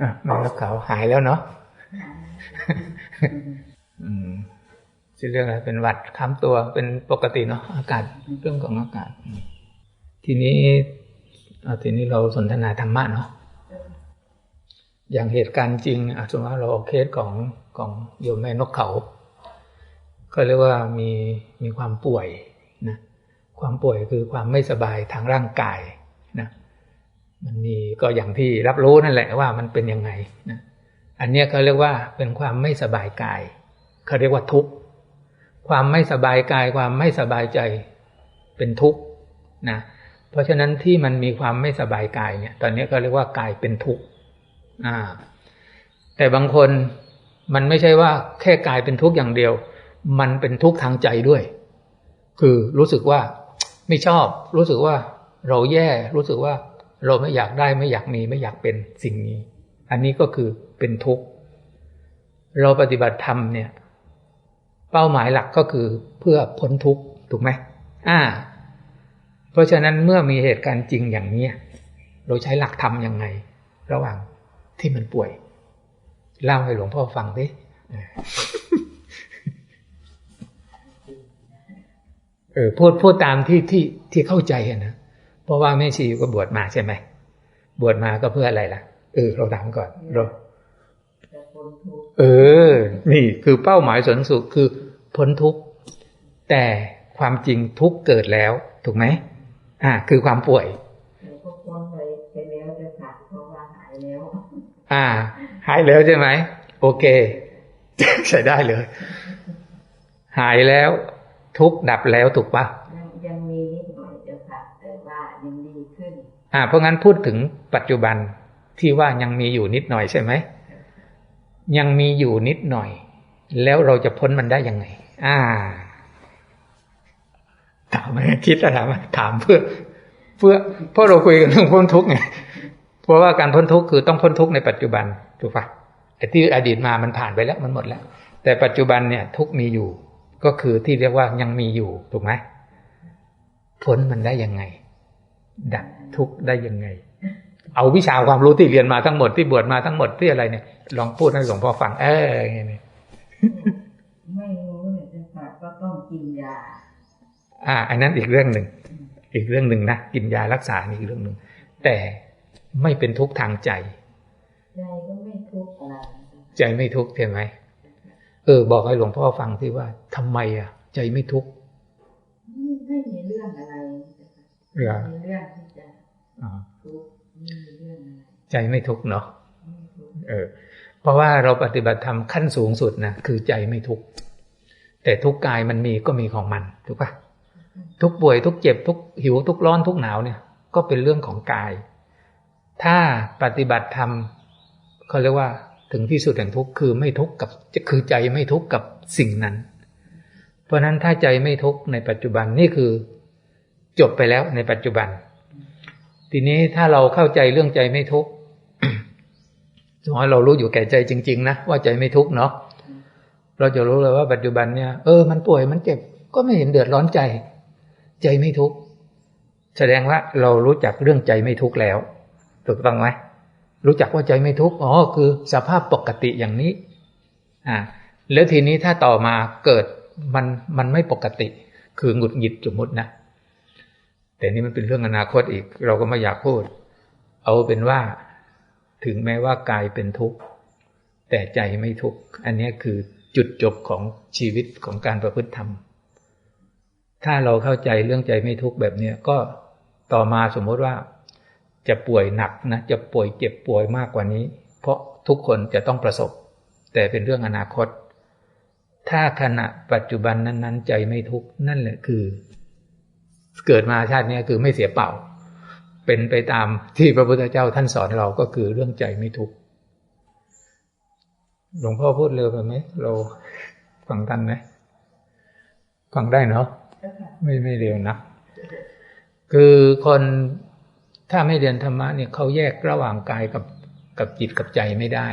อะไม่รับเขาวหายแล้วเนาะอืมชื่อเรื่องอะไรเป็นหวัดค้ำตัวเป็นปกติเนาะอากาศเรื่องของอากาศอืมทีนี้เอาทีนี้เราสนทนาธรรมะเนาะ อย่างเหตุการณ์จริงอะสมมติว่าเราเอาเคสของของโยมแม่นกเขา ก็เรียกว่ามีมีความป่วยนะความป่วยคือความไม่สบายทางร่างกายนะมันมีก็อย่างที่รับรู้นั่นแหละว่ามันเป็นยังไงนะอันนี้เขาเรียกว่าเป็นความไม่สบายกายเขาเรียกว่าทุกข์ความไม่สบายกายความไม่สบายใจเป็นทุกข์นะเพราะฉะนั้นที่มันมีความไม่สบายกายเนี่ย ตอนนี้ก็เรียกว่ากายเป็นทุกข์ อ่า แต่บางคนมันไม่ใช่ว่าแค่กายเป็นทุกข์อย่างเดียว มันเป็นทุกข์ทางใจด้วย คือรู้สึกว่าไม่ชอบ รู้สึกว่าเราแย่รู้สึกว่าเราไม่อยากได้ไม่อยากมีไม่อยากเป็นสิ่งนี้ อันนี้ก็คือเป็นทุกข์ เราปฏิบัติธรรมเนี่ย เป้าหมายหลักก็คือเพื่อพ้นทุกข์ถูกไหมอ่า เพราะฉะนั้นเมื่อมีเหตุการณ์จริงอย่างนี้เราใช้หลักธรรมยังไง ระหว่าง ที่มันป่วย เล่าให้หลวงพ่อฟังดิเออพูดพูดตามที่ที่ที่เข้าใจอะนะเพราะว่าแม่ชีก็บวชมาใช่ไหมบวชมาก็เพื่ออะไรล่ะ เออ เราถามก่อนเราเออ นี่คือเป้าหมายสูงสุดคือพ้นทุกข์แต่ความจริงทุกข์เกิดแล้ว ถูกไหมอ่า คือความป่วย อ่า หายแล้วใช่ไหม โอเค ใช้ได้เลย หายแล้ว ทุกข์ดับแล้วถูกปะยังยังมีนิดหน่อยเจ้าค่ะแต่ว่ายังดีขึ้น อ่า เพราะงั้นพูดถึงปัจจุบันที่ว่ายังมีอยู่นิดหน่อยใช่ไหม ยังมีอยู่นิดหน่อย แล้วเราจะพ้นมันได้ยังไง อ่าถามไหมคิดแล้วถามไหมถามเพื่อ เพื่อเพราะเราคุยกันเรื่องพ้นทุกข์ไง เพราะว่าการพ้นทุกข์คือต้องพ้นทุกข์ในปัจจุบันถูกปะไอ้ที่อดีตมามันผ่านไปแล้วมันหมดแล้ว แต่ปัจจุบันเนี่ยทุกข์มีอยู่ ก็คือที่เรียกว่ายังมีอยู่ถูกไหมพ้นมันได้ยังไง ดับทุกข์ได้ยังไง เอาวิชาความรู้ที่เรียนมาทั้งหมดที่บวชมาทั้งหมดที่อะไรเนี่ย ลองพูดให้หลวงพ่อฟัง เอออย่างนี้ไม่รู้เนี่ยเจ้าค่ะก็ต้องกินยา อ่า อันนั้นอีกเรื่องหนึ่งอีกเรื่องหนึ่งนะกินยารักษานี่อีกเรื่องหนึ่งแต่ ไม่เป็นทุกข์ทางใจ ใจก็ไม่ทุกข์อะไรใจไม่ทุกข์ใช่ไหมเออ บอกให้หลวงพ่อฟังที่ว่าทำไมอะ ใจไม่ทุกข์ไม่ไม่มีเรื่องอะไรเหรอไม่มีเรื่องที่จะอ๋อทุกข์ไม่มีเรื่องอะไรใจไม่ทุกข์เนาะไม่ทุกข์เออ เพราะว่าเราปฏิบัติธรรมขั้นสูงสุดนะคือใจไม่ทุกข์แต่ทุกข์กายมันมีก็มีของมันถูกปะทุกป่วยทุกเจ็บทุกหิวทุกร้อนทุกหนาวเนี่ย ก็เป็นเรื่องของกาย ถ้าปฏิบัติธรรมเขาเรียกว่าถึงที่สุดแห่งทุกข์คือไม่ทุกข์กับคือใจไม่ทุกข์กับสิ่งนั้น เพราะฉะนั้นถ้าใจไม่ทุกข์ในปัจจุบันนี่คือจบไปแล้วในปัจจุบัน ทีนี้ถ้าเราเข้าใจเรื่องใจไม่ทุกข์สมมติเรารู้อยู่แก่ใจจริง ๆ นะว่าใจไม่ทุกข์เนาะเราจะรู้เลยว่าปัจจุบันเนี่ยเออมันป่วยมันเจ็บก็ไม่เห็นเดือดร้อนใจ ใจไม่ทุกข์แสดงว่าเรารู้จักเรื่องใจไม่ทุกข์แล้ว ถูกต้องไหมรู้จักว่าใจไม่ทุกข์อ๋อคือสภาพปกติอย่างนี้อ่าแล้วทีนี้ถ้าต่อมาเกิดมันมันไม่ปกติ คือหงุดหงิดสมมตินะแต่นี่มันเป็นเรื่องอนาคตอีก เราก็ไม่อยากพูด เอาเป็นว่า ถึงแม้ว่ากายเป็นทุกข์แต่ใจไม่ทุกข์อันนี้คือจุดจบของชีวิตของการประพฤติธรรม ถ้าเราเข้าใจเรื่องใจไม่ทุกข์แบบนี้ก็ต่อมาสมมติว่า จะป่วยหนักนะจะป่วยเจ็บป่วยมากกว่านี้ เพราะทุกคนจะต้องประสบ แต่เป็นเรื่องอนาคต ถ้าขณะปัจจุบันนั้น ๆ ใจไม่ทุกข์นั่นแหละคือ เกิดมาชาตินี้คือไม่เสียเปล่า เป็นไปตามที่พระพุทธเจ้าท่านสอนเราก็คือเรื่องใจไม่ทุกข์หลวงพ่อพูดเร็วไปไหมเราฟังทันไหมฟังได้เนาะไม่ไม่เร็วนะคือคน ถ้าไม่เรียนธรรมะเนี่ยเขาแยกระหว่างกายกับกับจิตกับใจไม่ได้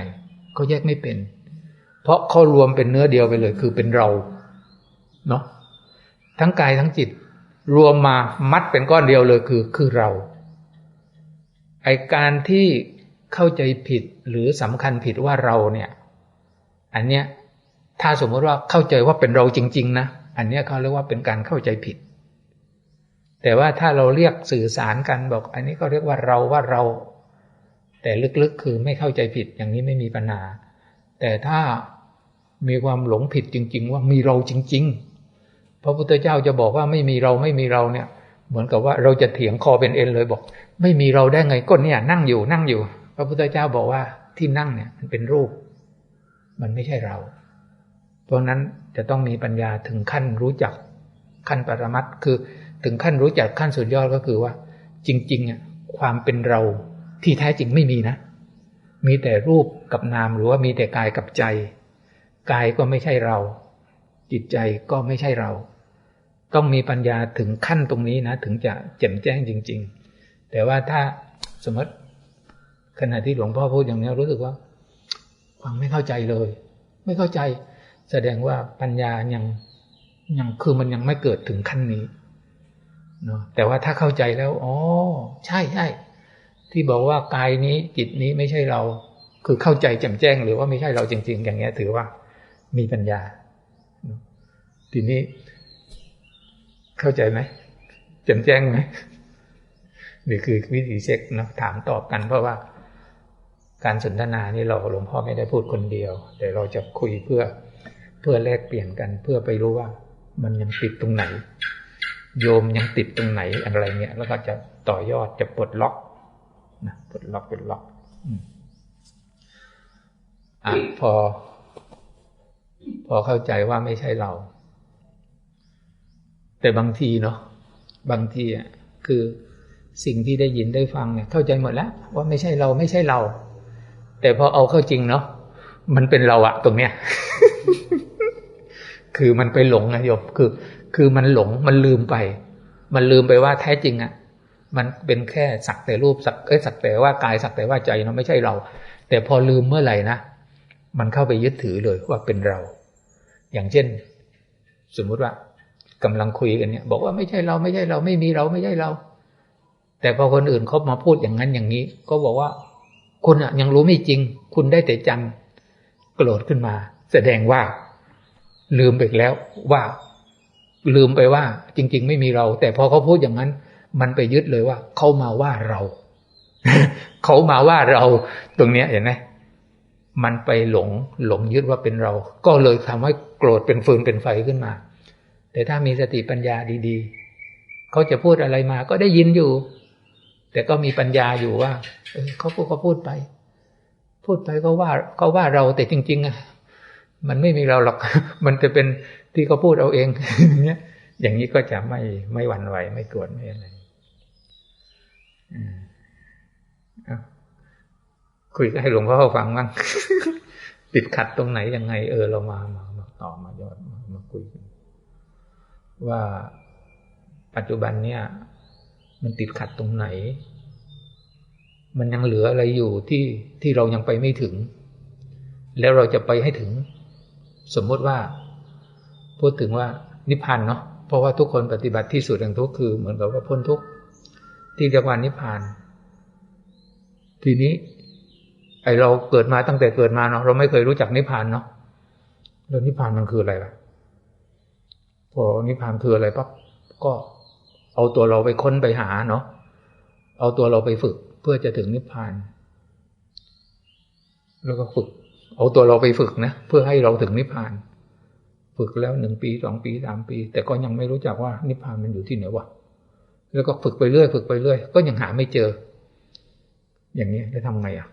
เขาแยกไม่เป็น เพราะเขารวมเป็นเนื้อเดียวไปเลย คือเป็นเราเนาะทั้งกายทั้งจิต รวมมามัดเป็นก้อนเดียวเลยคือคือเรา ไอการที่เข้าใจผิดหรือสำคัญผิดว่าเราเนี่ย อันเนี้ยถ้าสมมติว่าเข้าใจว่าเป็นเราจริง ๆ นะ อันเนี้ยเขาเรียกว่าเป็นการเข้าใจผิด แต่ว่าถ้าเราเรียกสื่อสารกันบอก อันนี้ก็เรียกว่าเราว่าเรา แต่ลึกๆคือไม่เข้าใจผิดอย่างนี้ไม่มีปัญหา แต่ถ้ามีความหลงผิดจริง ๆ ว่ามีเราจริง ๆ พระพุทธเจ้าจะบอกว่าไม่มีเราไม่มีเราเนี่ย เหมือนกับว่าเราจะเถียงคอเป็นเอ็นเลยบอก ไม่มีเราได้ไงก็เนี่ย นั่งอยู่นั่งอยู่ พระพุทธเจ้าบอกว่าที่นั่งเนี่ยมันเป็นรูป มันไม่ใช่เรา เพราะนั้นจะต้องมีปัญญาถึงขั้นรู้จักขั้นปรมัตคือ ถึงขั้นรู้จักขั้นสุดยอดก็คือว่า จริงๆอะความเป็นเราที่แท้จริงไม่มีนะ มีแต่รูปกับนามหรือว่ามีแต่กายกับใจ กายก็ไม่ใช่เรา จิตใจก็ไม่ใช่เรา ต้องมีปัญญาถึงขั้นตรงนี้นะ ถึงจะแจ่มแจ้งจริง ๆ แต่ว่าถ้าสมมติขณะที่หลวงพ่อพูดอย่างนี้รู้สึกว่าฟังไม่เข้าใจเลย ไม่เข้าใจ แสดงว่าปัญญายังยังคือมันยังไม่เกิดถึงขั้นนี้ เนาะแต่ว่าถ้าเข้าใจแล้วอ๋อใช่ใช่ที่บอกว่ากายนี้จิตนี้ไม่ใช่เรา คือเข้าใจแจ่มแจ้งหรือว่าไม่ใช่เราจริง ๆ อย่างเงี้ย ถือว่ามีปัญญา ทีนี้ เข้าใจไหมแจ่มแจ้งไหมนี่คือวิธีเช็คเนาะถามตอบกันเพราะว่า การสนทนานี่เราหลวงพ่อไม่ได้พูดคนเดียว แต่เราจะคุยเพื่อเพื่อแลกเปลี่ยนกัน เพื่อไปรู้ว่า มันยังติดตรงไหน โยมยังติดตรงไหนอะไรเงี้ยแล้วก็จะต่อยอดจะปลดล็อกนะปลดล็อกปลดล็อกอะพอ พอเข้าใจว่าไม่ใช่เรา แต่บางทีเนาะบางทีอะคือสิ่งที่ได้ยินได้ฟังเนี่ยเข้าใจหมดแล้ว ว่าไม่ใช่เราไม่ใช่เรา แต่พอเอาเข้าจริงเนาะมันเป็นเราอะตรงเนี้ย คือมันไปหลงนะโยมคือ คือมันหลงมันลืมไป มันลืมไปว่าแท้จริงอะมันเป็นแค่สักแต่รูปสักเอ้สักแต่ว่ากายสักแต่ว่าใจเนาะไม่ใช่เรา แต่พอลืมเมื่อไหร่นะมันเข้าไปยึดถือเลยว่าเป็นเรา อย่างเช่น สมมุติว่ากำลังคุยกันเนี่ย บอกว่าไม่ใช่เราไม่ใช่เราไม่มีเราไม่ใช่เรา แต่พอคนอื่นเขามาพูดอย่างนั้นอย่างนี้ ก็บอกว่าคุณอะยังรู้ไม่จริง คุณได้แต่จำโกรธขึ้นมา แสดงว่า ลืมไปแล้วว่า ลืมไปว่า จริง ๆ ไม่มีเรา แต่พอเขาพูดอย่างนั้น มันไปยึดเลยว่าเขามาว่าเราเขามาว่าเราตรงเนี้ยเห็นไหมมันไปหลงหลงยึดว่าเป็นเรา ก็เลยทำให้โกรธเป็นฟืนเป็นไฟขึ้นมา แต่ถ้ามีสติปัญญาดีๆ เขาจะพูดอะไรมาก็ได้ยินอยู่ แต่ก็มีปัญญาอยู่ว่าเออเขาพูดเขาพูดไป พูดไปก็ว่าเขาว่าเราแต่จริงๆอะมันไม่มีเราหรอก มันจะเป็น ที่เขาพูดเอาเองอย่างเงี้ยอย่างนี้ก็จะไม่ไม่หวั่นไหวไม่โกรธไม่อะไรคุยให้หลวงพ่อฟังบ้างติดขัดตรงไหนยังไง เออเรามามามาต่อมายอดมามาคุยกันว่าปัจจุบันเนี่ย มันติดขัดตรงไหน มันยังเหลืออะไรอยู่ที่ที่เรายังไปไม่ถึง แล้วเราจะไปให้ถึง สมมติว่า พูดถึงว่านิพพานเนาะเพราะว่าทุกคนปฏิบัติที่สุดแห่งทุกข์คือเหมือนกับว่าพ้นทุกข์ที่เรียกว่านิพพาน ทีนี้ ไอเราเกิดมาตั้งแต่เกิดมาเนาะเราไม่เคยรู้จักนิพพานเนาะแล้วนิพพานมันคืออะไรล่ะพอนิพพานคืออะไรปั๊บก็เอาตัวเราไปค้นไปหาเนาะเอาตัวเราไปฝึกเพื่อจะถึงนิพพาน แล้วก็ฝึก เอาตัวเราไปฝึกนะเพื่อให้เราถึงนิพพาน ฝึกแล้วหนึ่งปีสองปีสามปี แต่ก็ยังไม่รู้จักว่านิพพานมันอยู่ที่ไหนวะแล้วก็ฝึกไปเรื่อยฝึกไปเรื่อย ก็ยังหาไม่เจอ อย่างนี้จะทำไงอะ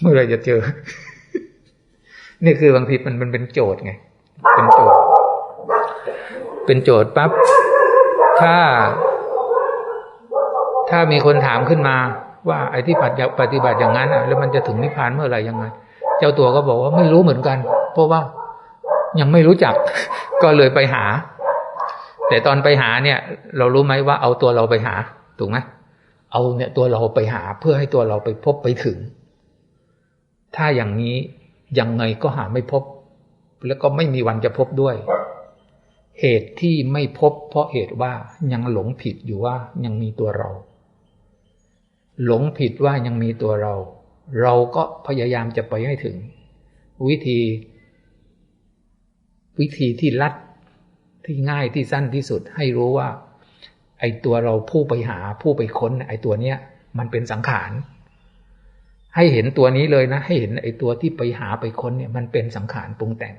เมื่อไรจะเจอ นี่คือบางทีมันมันเป็นโจทย์ไง เป็นโจทย์ เป็นโจทย์ปั๊บถ้า ถ้ามีคนถามขึ้นมา ว่าไอ้ที่ปฏิบัติอย่างนั้นอะ แล้วมันจะถึงนิพพานเมื่อไหร่ยังไง เจ้าตัวก็บอกว่าไม่รู้เหมือนกัน เพราะว่า ยังไม่รู้จัก ก็เลยไปหา แต่ตอนไปหาเนี่ย เรารู้ไหมว่าเอาตัวเราไปหา ถูกไหมเอาเนี่ยตัวเราไปหาเพื่อให้ตัวเราไปพบไปถึง ถ้าอย่างนี้ยังไงก็หาไม่พบ แล้วก็ไม่มีวันจะพบด้วย เหตุที่ไม่พบ เพราะเหตุว่ายังหลงผิดอยู่ว่ายังมีตัวเรา หลงผิดว่ายังมีตัวเรา เราก็พยายามจะไปให้ถึง วิธี วิธีที่ลัดที่ง่ายที่สั้นที่สุด ให้รู้ว่า ไอตัวเราผู้ไปหาผู้ไปค้น ไอตัวเนี้ย มันเป็นสังขารให้เห็นตัวนี้เลยนะ ให้เห็นไอตัวที่ไปหาไปค้นเนี่ย มันเป็นสังขารปรุงแต่ง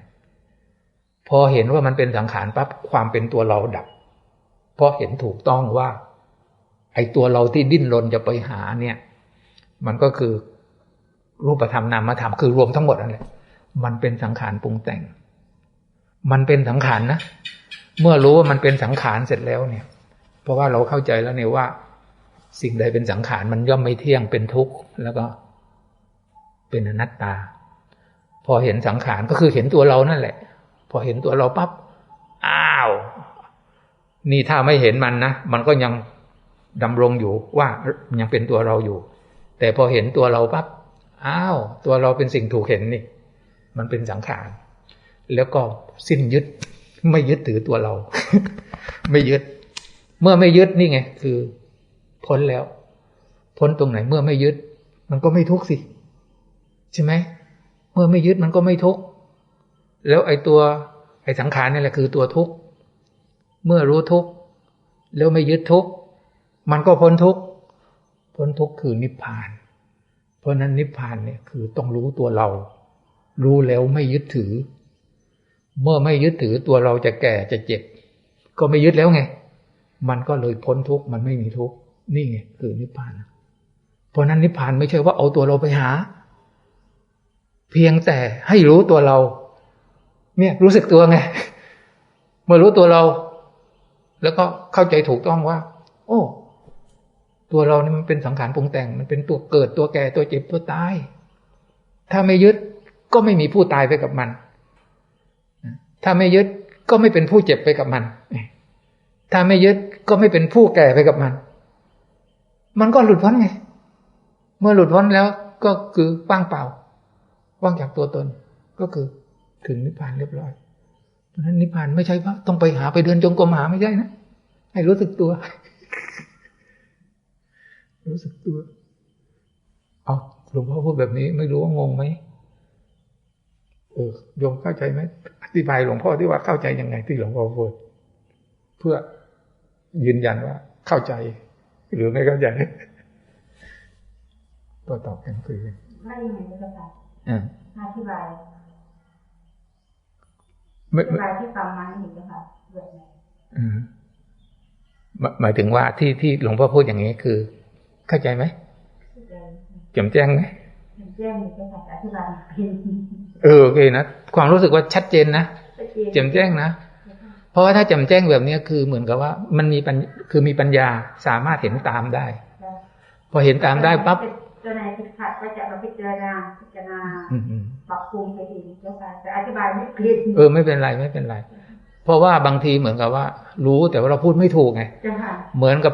พอเห็นว่ามันเป็นสังขารปั๊บความเป็นตัวเราดับ เพราะเห็นถูกต้องว่า ไอตัวเราที่ดิ้นรนจะไปหาเนี่ย มันก็คือรูปธรรมนามธรรมคือรวมทั้งหมดนั่นแหละมันเป็นสังขารปรุงแต่ง มันเป็นสังขารนะเมื่อรู้ว่ามันเป็นสังขารเสร็จแล้วเนี่ย เพราะว่าเราเข้าใจแล้วเนี่ยว่า สิ่งใดเป็นสังขารมันย่อมไม่เที่ยงเป็นทุกข์แล้วก็เป็นอนัตตา พอเห็นสังขารก็คือเห็นตัวเรานั่นแหละ พอเห็นตัวเราปั๊บอ้าว นี่ถ้าไม่เห็นมันนะมันก็ยังดำรงอยู่ว่ายังเป็นตัวเราอยู่ แต่พอเห็นตัวเราปั๊บอ้าว ตัวเราเป็นสิ่งถูกเห็นนี่ มันเป็นสังขาร แล้วก็สิ้นยึด ไม่ยึดถือตัวเรา ไม่ยึด เมื่อไม่ยึดนี่ไง คือ พ้นแล้ว พ้นตรงไหนเมื่อไม่ยึด มันก็ไม่ทุกข์สิ ใช่ไหมเมื่อไม่ยึดมันก็ไม่ทุกข์แล้วไอ้ตัว ไอ้สังขารนี่แหละคือตัวทุกข์เมื่อรู้ทุกข์แล้วไม่ยึดทุกข์มันก็พ้นทุกข์พ้นทุกข์คือนิพพาน เพราะนั้นนิพพานเนี่ยคือต้องรู้ตัวเรา รู้แล้วไม่ยึดถือ เมื่อไม่ยึดถือตัวเราจะแก่จะเจ็บ ก็ไม่ยึดแล้วไง มันก็เลยพ้นทุกข์มันไม่มีทุกข์นี่ไงคือนิพพาน เพราะนั้นนิพพานไม่ใช่ว่าเอาตัวเราไปหา เพียงแต่ให้รู้ตัวเรา เนี่ยรู้สึกตัวไง เมื่อรู้ตัวเรา แล้วก็เข้าใจถูกต้องว่า โอ้ ตัวเรานี่มันเป็นสังขารปรุงแต่ง มันเป็นตัวเกิดตัวแก่ตัวเจ็บตัวตาย ถ้าไม่ยึดก็ไม่มีผู้ตายไปกับมัน ถ้าไม่ยึดก็ไม่เป็นผู้เจ็บไปกับมัน ถ้าไม่ยึดก็ไม่เป็นผู้แก่ไปกับมัน มันก็หลุดพ้นไง เมื่อหลุดพ้นแล้วก็คือว่างเปล่า ว่างจากตัวตน ก็คือถึงนิพพานเรียบร้อย เพราะฉะนั้นนิพพานไม่ใช่ว่าต้องไปหาไปเดินจงกรมหาไม่ใช่นะ ให้รู้สึกตัว รู้สึกตัว เอาหลวงพ่อพูดแบบนี้ ไม่รู้ว่างงไหม เออโยมเข้าใจไหม ธิบายหลวงพ่อที่ว่าเข้าใจยังไงที่หลวงพ่อพูดเพื่อยืนยันว่าเข้าใจ หรือไม่เข้าใจตัวตอบกันคือไม่ยังไงก็ได้อ่าอธิบายไม่อธิบายที่ฟังมาเห็นนะคะแบบไหนอืมหมายหมายถึงว่าที่ที่หลวงพ่อพูดอย่างนี้คือ เข้าใจไหมเข้าใจแจ่มแจ้งไหมเห็นแจ้งมีก็ค่ะอธิบายเป็น เออโอเคนะความรู้สึกว่าชัดเจนนะชัดเจนแจ่มแจ้งนะเพราะว่าถ้าแจ่มแจ้งแบบนี้คือเหมือนกับว่า มันมีปัญคือมีปัญญาสามารถเห็นตามได้ พอเห็นตามได้ปั๊บตัวไหนติดขัดก็จะมาพิจารณาพิจารณาอืมอืมปรับปรุงไปเองเจ้าค่ะแต่อธิบายไม่ผิดเออไม่เป็นไรไม่เป็นไร เพราะว่าบางทีเหมือนกับว่า รู้แต่ว่าเราพูดไม่ถูกไงเจ้าค่ะเหมือนกับ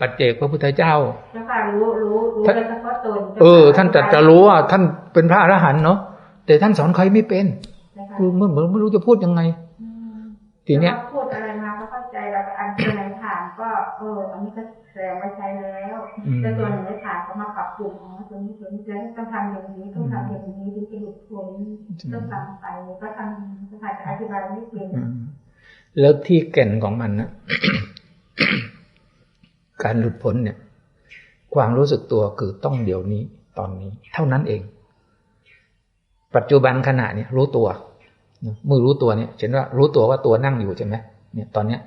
ปัจเจกพระพุทธเจ้าเจ้าค่ะรู้รู้รู้ท่านโดยเฉพาะตนเออ ท่านจะจะรู้ว่าท่านเป็นพระอรหันต์เนาะ แต่ท่านสอนใครไม่เป็นเจ้าค่ะคือมันเหมือนไม่รู้จะพูดยังไงอืมทีเนี้ยแล้วก็พูดอะไรมาก็เข้าใจแล้วก็อันตัวไหนผ่านก็เอออันนี้ก็แสดงว่าใช้แล้วอืมแต่ตัวไหนไม่ผ่านก็มาปรับปรุงอ๋อตัวนี้ตัวนี้แล้วต้องทำอย่างนี้ต้องทำอย่างนี้ถึงจะหลุดพ้นต้องทำไปก็ทำก็ผ่านจะอธิบายไม่เป็นอืมแล้วที่แก่นของมันนะการหลุดพ้นเนี่ย ความรู้สึกตัวคือต้องเดี๋ยวนี้ตอนนี้ เท่านั้นเอง ปัจจุบันขณะเนี่ยรู้ตัวมือรู้ตัวเนี่ยเห็นว่ารู้ตัวว่าตัวนั่งอยู่ใช่ไหมเนี่ยตอนเนี้ย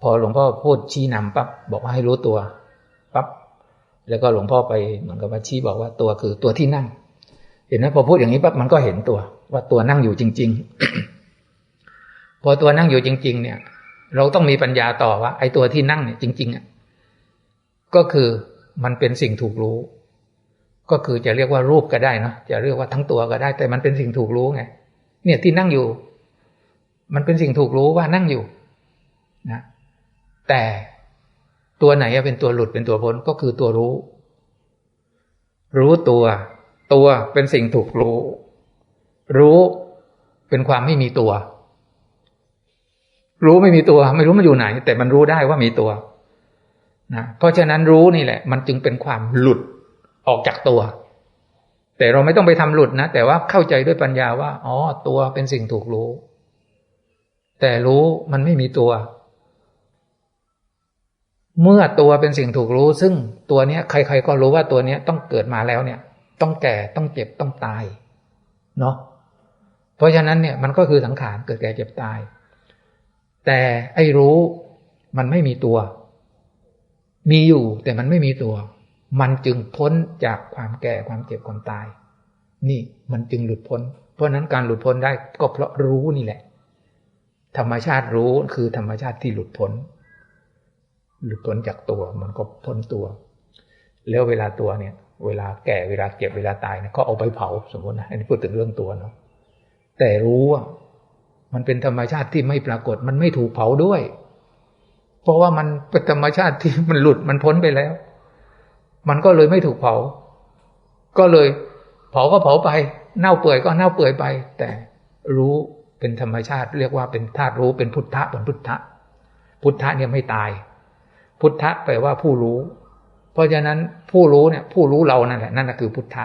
พอหลวงพ่อพูดชี้นำปั๊บบอกว่าให้รู้ตัวปั๊บแล้วก็หลวงพ่อไปเหมือนกับว่าชี้บอกว่าตัวคือตัวที่นั่ง เห็นไหมพอพูดอย่างนี้ปั๊บมันก็เห็นตัว ว่าตัวนั่งอยู่จริง ๆ พอตัวนั่งอยู่จริง ๆ เนี่ย เราต้องมีปัญญาต่อว่าไอ้ตัวที่นั่งเนี่ยจริง ๆอะก็คือมันเป็นสิ่งถูกรู้ ก็คือจะเรียกว่ารูปก็ได้เนอะจะเรียกว่าทั้งตัวก็ได้ แต่มันเป็นสิ่งถูกรู้ไง เนี่ยที่นั่งอยู่ มันเป็นสิ่งถูกรู้ว่านั่งอยู่นะแต่ตัวไหนเป็นตัวหลุดเป็นตัวพ้นก็คือตัวรู้ รู้ตัว ตัวเป็นสิ่งถูกรู้ รู้เป็นความไม่มีตัว รู้ไม่มีตัว ไม่รู้มันอยู่ไหน แต่มันรู้ได้ว่ามีตัวนะเพราะฉะนั้นรู้นี่แหละ มันจึงเป็นความหลุด ออกจากตัว แต่เราไม่ต้องไปทำหลุดนะ แต่ว่าเข้าใจด้วยปัญญาว่า อ๋อ ตัวเป็นสิ่งถูกรู้ แต่รู้มันไม่มีตัว เมื่อตัวเป็นสิ่งถูกรู้ ซึ่งตัวเนี้ยใคร ๆ ก็รู้ว่าตัวเนี้ยต้องเกิดมาแล้วเนี่ย ต้องแก่ต้องเจ็บต้องตาย เนาะเพราะฉะนั้นเนี่ยมันก็คือสังขารเกิดแก่เจ็บตาย แต่ไอ้รู้มันไม่มีตัว มีอยู่แต่มันไม่มีตัว มันจึงพ้นจากความแก่ความเจ็บความตาย นี่มันจึงหลุดพ้น เพราะนั้นการหลุดพ้นได้ก็เพราะรู้นี่แหละ ธรรมชาติรู้คือธรรมชาติที่หลุดพ้น หลุดพ้นจากตัวมันก็พ้นตัว แล้วเวลาตัวเนี่ย เวลาแก่เวลาเก็บเวลาตายเนี่ยก็เอาไปเผาสมมตินะอันนี้พูดถึงเรื่องตัวเนาะแต่รู้ว่ามันเป็นธรรมชาติที่ไม่ปรากฏ มันไม่ถูกเผาด้วย เพราะว่ามันเป็นธรรมชาติที่มันหลุดมันพ้นไปแล้ว มันก็เลยไม่ถูกเผา ก็เลยเผาก็เผาไป เน่าเปื่อยก็เน่าเปื่อยไป แต่รู้เป็นธรรมชาติ เรียกว่าเป็นธาตุรู้เป็นพุทธะเป็นพุทธะ พุทธะเนี่ยไม่ตาย พุทธะแปลว่าผู้รู้ เพราะฉะนั้นผู้รู้เนี่ย ผู้รู้เรานั่นแหละนั่นแหะคือพุทธะ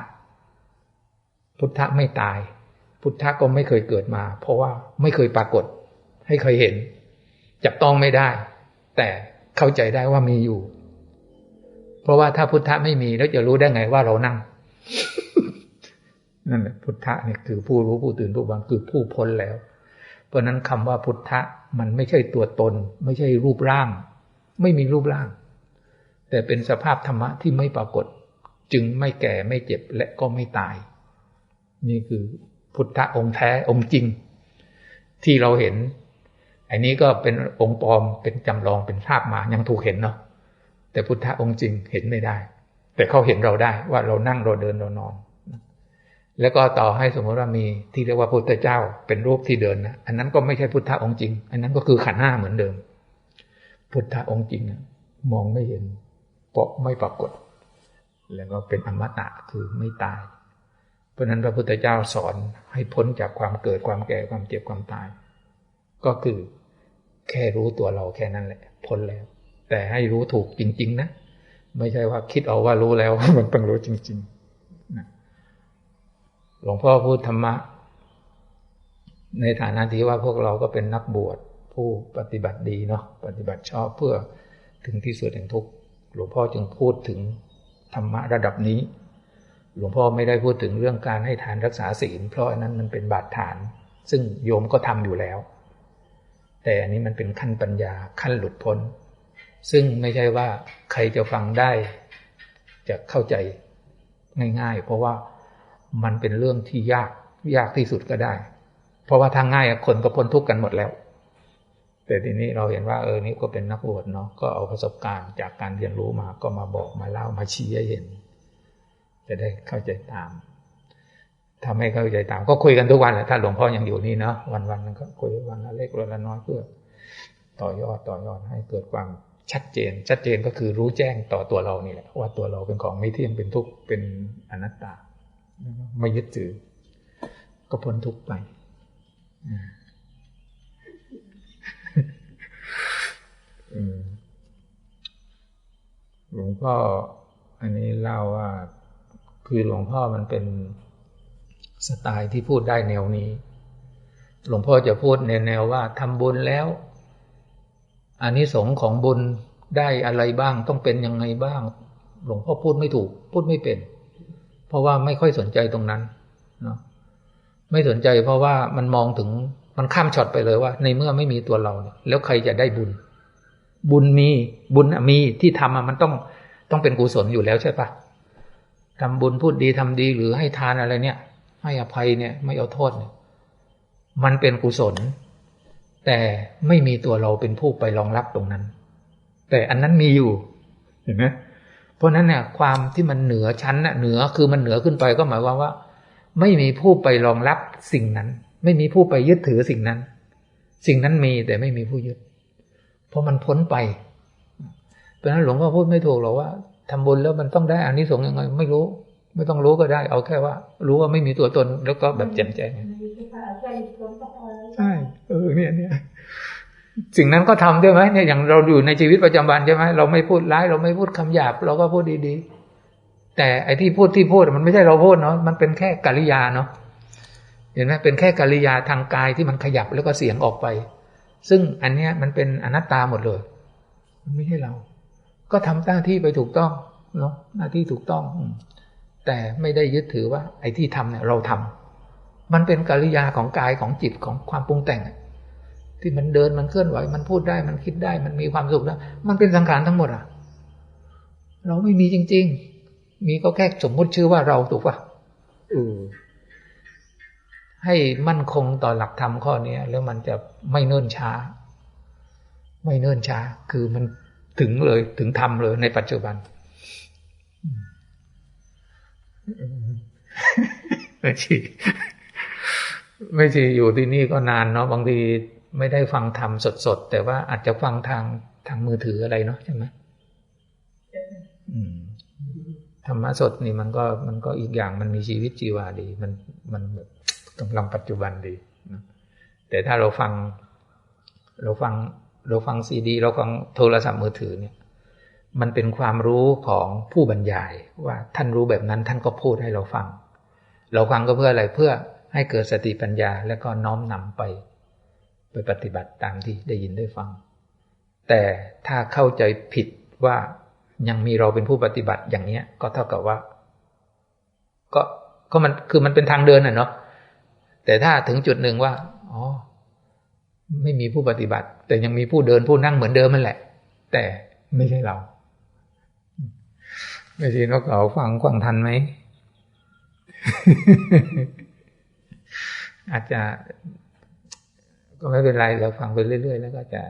พุทธะไม่ตาย พุทธะก็ไม่เคยเกิดมา เพราะว่าไม่เคยปรากฏ ให้เคยเห็น จับต้องไม่ได้ แต่เข้าใจได้ว่ามีอยู่ เพราะว่าถ้าพุทธะไม่มีแล้วจะรู้ได้ไงว่าเรานั่ง นั่นแหละพุทธะเนี่ยคือผู้รู้ผู้ตื่นผู้บังคือผู้พ้นแล้ว เพราะนั้นคำว่าพุทธะมันไม่ใช่ตัวตน ไม่ใช่รูปร่าง ไม่มีรูปร่าง แต่เป็นสภาพธรรมะที่ไม่ปรากฏ จึงไม่แก่ไม่เจ็บและก็ไม่ตาย นี่คือพุทธะองค์แท้องค์จริง ที่เราเห็นอันนี้ก็เป็นองค์ปลอมเป็นจำลองเป็นภาพมายังถูกเห็นเนาะ แต่พุทธะองค์จริงเห็นไม่ได้ แต่เขาเห็นเราได้ว่าเรานั่งเราเดินเรานอน แล้วก็ต่อให้สมมติว่ามีที่เรียกว่าพุทธเจ้าเป็นรูปที่เดินนะอันนั้นก็ไม่ใช่พุทธะองค์จริง อันนั้นก็คือขันห้าเหมือนเดิม พุทธะองค์จริงมองไม่เห็นเพราะไม่ปรากฏ แล้วก็เป็นอมตะคือไม่ตาย เพราะนั้นพระพุทธเจ้าสอนให้พ้นจากความเกิดความแก่ความเจ็บความตาย ก็คือแค่รู้ตัวเราแค่นั้นแหละ พ้นแล้ว แต่ให้รู้ถูกจริง ๆ นะ ไม่ใช่ว่าคิดเอาว่ารู้แล้วมันต้องรู้จริงๆนะหลวงพ่อพูดธรรมะ ในฐานะที่ว่าพวกเราก็เป็นนักบวชผู้ปฏิบัติดีเนาะปฏิบัติชอบเพื่อถึงที่สุดแห่งทุกข์หลวงพ่อจึงพูดถึงธรรมะระดับนี้ หลวงพ่อไม่ได้พูดถึงเรื่องการให้ทานรักษาศีล เพราะอันนั้นมันเป็นบาดฐาน ซึ่งโยมก็ทำอยู่แล้ว แต่อันนี้มันเป็นขั้นปัญญาขั้นหลุดพ้น ซึ่งไม่ใช่ว่าใครจะฟังได้ จะเข้าใจง่ายๆ เพราะว่ามันเป็นเรื่องที่ยากยากที่สุดก็ได้ เพราะว่าทางง่ายคนก็พ้นทุกข์กันหมดแล้ว แต่ทีนี้เราเห็นว่าเออนี่ก็เป็นนักบวชเนาะก็เอาประสบการณ์จากการเรียนรู้มาก็มาบอกมาเล่ามาชี้ให้เห็น จะได้เข้าใจตามทำให้เข้าใจตาม ก็คุยกันทุกวันแหละถ้าหลวงพ่อยังอยู่นี่เนาะวันวันก็คุยวันละเล็กวันละน้อยเพื่อ ต่อยอดต่อยอดให้เกิดความ ชัดเจน ชัดเจนก็คือรู้แจ้งต่อตัวเรานี่แหละว่าตัวเราเป็นของไม่เที่ยงเป็นทุกข์เป็นอนัตตาไม่ยึดถือ ก็พ้นทุกข์ไปหลวงพ่ออันนี้เล่าว่า คือหลวงพ่อมันเป็นสไตล์ที่พูดได้แนวนี้ หลวงพ่อจะพูดในแนวว่าทำบุญแล้ว อันนี้สงของบุญได้อะไรบ้างต้องเป็นยังไงบ้าง หลวงพ่อพูดไม่ถูก พูดไม่เป็น เพราะว่าไม่ค่อยสนใจตรงนั้นเนาะไม่สนใจเพราะว่ามันมองถึงมันข้ามช็อตไปเลยว่า ในเมื่อไม่มีตัวเราเนี่ยแล้วใครจะได้บุญ บุญมีบุญมีที่ทำมันต้องต้องเป็นกุศลอยู่แล้วใช่ปะทำบุญพูดดีทำดีหรือให้ทานอะไรเนี่ย ให้อภัยเนี่ย ไม่เอาโทษเนี่ย มันเป็นกุศล แต่ไม่มีตัวเราเป็นผู้ไปรองรับตรงนั้น แต่อันนั้นมีอยู่ เห็นไหมเพราะนั้นเนี่ยความที่มันเหนือชั้นน่ะเหนือคือมันเหนือขึ้นไปก็หมายความว่า ไม่มีผู้ไปรองรับสิ่งนั้น ไม่มีผู้ไปยึดถือสิ่งนั้น สิ่งนั้นมีแต่ไม่มีผู้ยึด เพราะมันพ้นไป เพราะนั้นหลวงพ่อพูดไม่ถูกหรอกว่าทำบุญแล้วมันต้องได้อานิสงส์ยังไงไม่รู้ ไม่ต้องรู้ก็ได้ เอาแค่ว่า รู้ว่าไม่มีตัวตนแล้วก็แบบแจ่มแจ้งแค่คนก็พอแล้วใช่เออเนี่ยเนี่ยสิ่งนั้นก็ทำด้วยไหมเนี่ยอย่างเราอยู่ในชีวิตประจำวันใช่ไหมเราไม่พูดร้าย เราไม่พูดคำหยาบ เราก็พูดดีๆ แต่ไอ้ที่พูดที่พูดมันไม่ใช่เราพูดเนาะมันเป็นแค่กริยาเนาะเห็นไหมเป็นแค่กริยาทางกายที่มันขยับแล้วก็เสียงออกไป ซึ่งอันเนี้ยมันเป็นอนัตตาหมดเลยมันไม่ใช่เรา ก็ทำหน้าที่ไปถูกต้องเนาะหน้าที่ถูกต้อง แต่ไม่ได้ยึดถือว่า ไอ้ที่ทำเนี่ยเราทำมันเป็นกิริยาของกายของจิตของความปรุงแต่ง ที่มันเดินมันเคลื่อนไหว มันพูดได้มันคิดได้ มันมีความสุขแล้วมันเป็นสังขารทั้งหมดอะ เราไม่มีจริง ๆ มีก็แค่สมมติชื่อว่าเราถูกปะเออให้มั่นคงต่อหลักธรรมข้อนี้แล้วมันจะไม่เนิ่นช้า ไม่เนิ่นช้า คือมันถึงเลยถึงทำเลยในปัจจุบัน ไม่ชีไม่ชีอยู่ที่นี่ก็นานเนาะบางทีไม่ได้ฟังธรรมสดๆ แต่ว่าอาจจะฟังทางทางมือถืออะไรเนาะใช่ไหมอืมธรรมะสดนี่มันก็มันก็อีกอย่างมันมีชีวิตชีวาดี มันมันแบบกำลังปัจจุบันดีนะแต่ถ้าเราฟัง เราฟัง เราฟังซีดี เราฟังโทรศัพท์มือถือเนี่ย มันเป็นความรู้ของผู้บรรยายว่าท่านรู้แบบนั้นท่านก็พูดให้เราฟัง เราฟังก็เพื่ออะไรเพื่อให้เกิดสติปัญญาแล้วก็น้อมนำไป ไปปฏิบัติตามที่ได้ยินได้ฟัง แต่ถ้าเข้าใจผิดว่ายังมีเราเป็นผู้ปฏิบัติอย่างเนี้ย ก็เท่ากับว่า ก็ก็มันคือมันเป็นทางเดินน่ะเนาะแต่ถ้าถึงจุดหนึ่งว่าอ๋อไม่มีผู้ปฏิบัติ แต่ยังมีผู้เดินผู้นั่งเหมือนเดิมนั่นแหละ แต่ไม่ใช่เรา ไม่ใช่นกเขาฟังฟังทันไหม อาจจะ ก็ไม่เป็นไรเราฟังไปเรื่อย ๆ แล้วก็จะ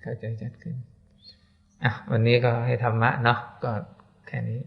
เข้าใจชัดขึ้นอะวันนี้ก็ให้ธรรมะเนาะก็แค่นี้